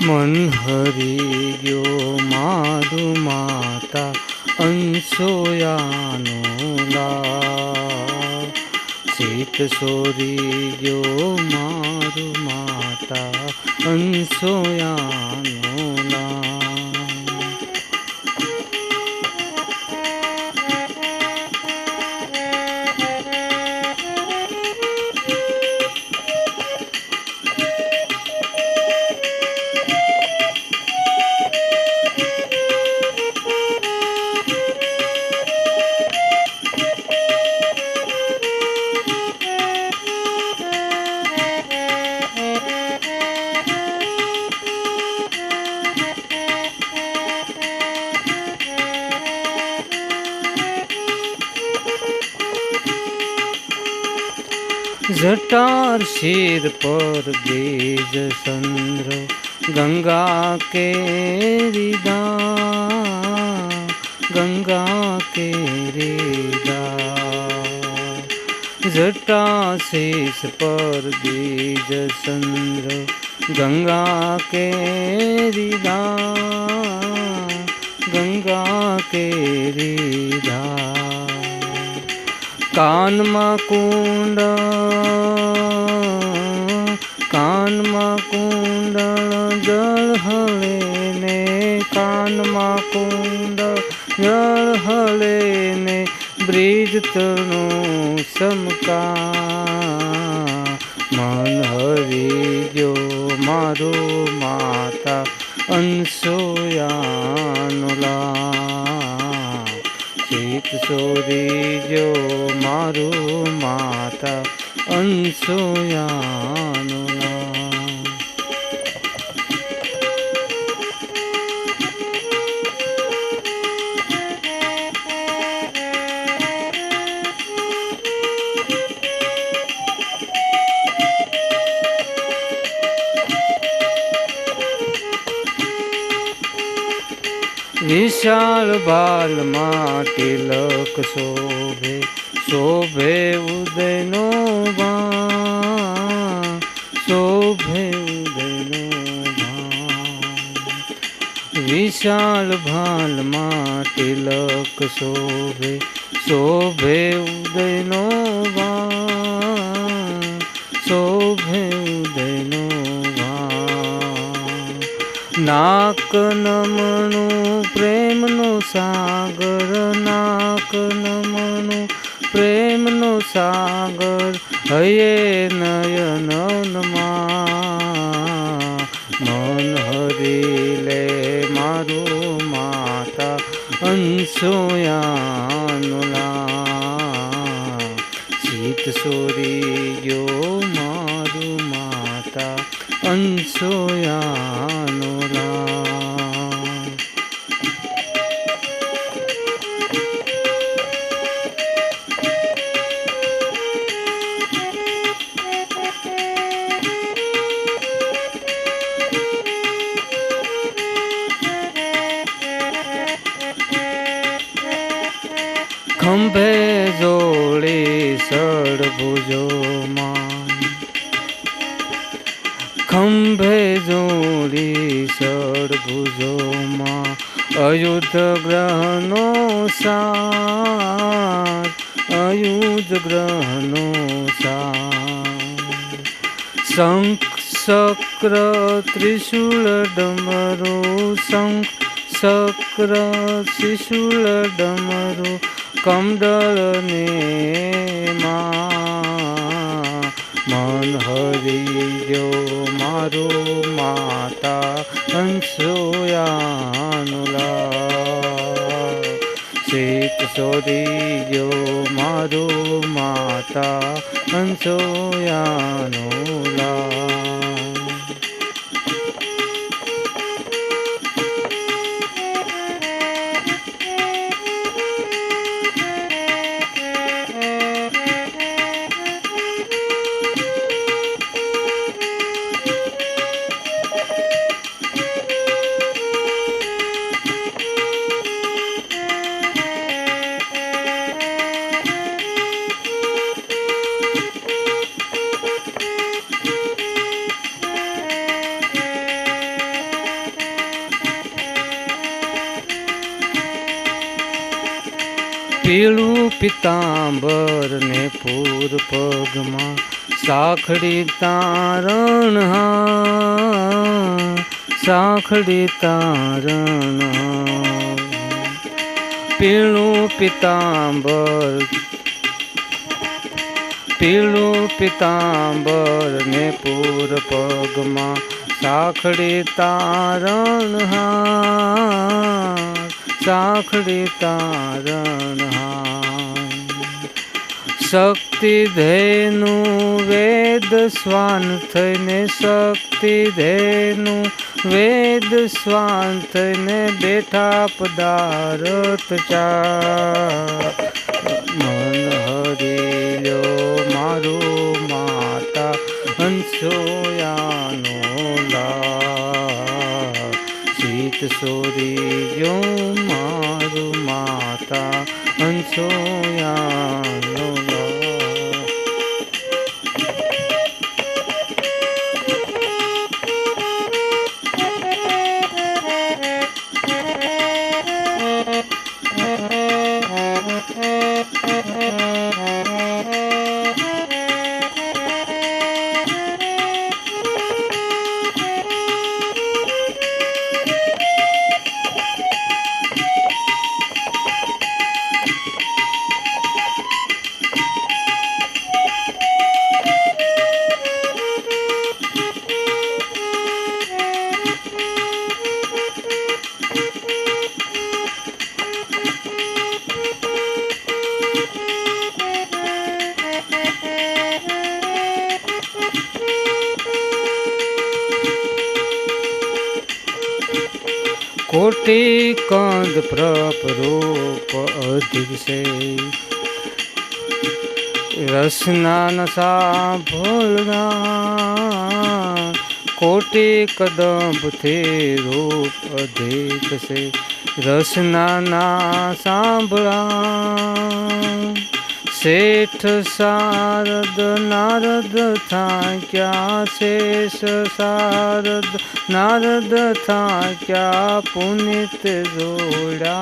મન હરી ગયો મારું માતા અંશોયાનો લા ચિત સોરી ગયો મારું માતા અંશોયાનો જટાર શિર પર બીજ ચંદ્ર ગંગા કેરીદા ગંગા કેરીદા જટા શીશ પર બીજ ચંદ્ર ગંગા કેરીદા ગંગા કેરીદા કાનમાં કુંડ કાનમાં કુંડળ, જળ હળે ને કાનમાં કુંડ જળ હળે ને બ્રિજ તણું સમકા મન હરી ગયો મારો માતા અંશોયાનો સોરી જો મારું માતા અંશોયાનો. વિશાળ બાલમાં તિલક શોભે શોભે ઉદયનો શોભે ઉદયનો વિશાળ ભાલમાં તિલક શોભે શોભે ઉદયનો શોભે નાક નમણું, પ્રેમનો સાગર, નાક નમણું, પ્રેમનો સાગર, હયે નયનમાં મન હરી લે મારું માતા, અંશોયાનુલા. શીત સોરી ખંભે જોડી સડભુજોમાં ખંભે જોડી સડભુજોમાં અયુધ ગ્રહનો સાર, અયુધ ગ્રહનો સાર. શંખ, શક્ર ત્રિશુલ ડમરો શંખ, શક્ર ત્રિશુલ ડમરો કમડળ ને માં મન હરી ગયો મારો માતા હંસોયાનુલા શીત સોરી ગયો મારો માતા હંસોયાનુલા પીળું પિતાંબર ને પૂર પગમાં સાખડી તારણ હા, સાખડી તારણ હા. પીળું પિતાંબર પીળું પિતાંબર ને પૂર પગમાં સાખડી તારણ હાર સાખડી તારણ હાર શક્તિ ધેનું વેદ સ્વાન થઈને શક્તિ ધેનું વેદ સ્વાન થઈને બેઠા પદાર્થ ચા મન હરિયો મારું માતા હંસોયાનો શીત જો મારું માતા હંસોયાનો કોટી કંદ પ્રપ રૂપ અધિક છે. રસના ભોલના કોટી કદંબથી રૂપ અધિક છે. રસના સાંભળા શેઠ શારદ નારદ થાક્યા શેષ શારદ? નારદ થાક્યા પુનિત જોડા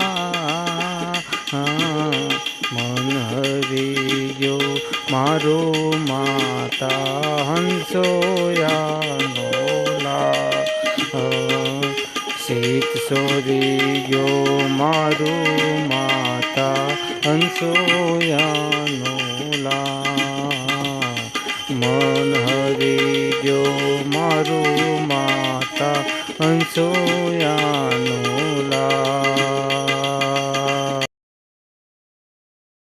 મન હરિયો મારો માતા હંસોયાનો લા શીત ગયો મારું માતા હંસોયાનો લા મન ગયો મારું માતા હંસોયા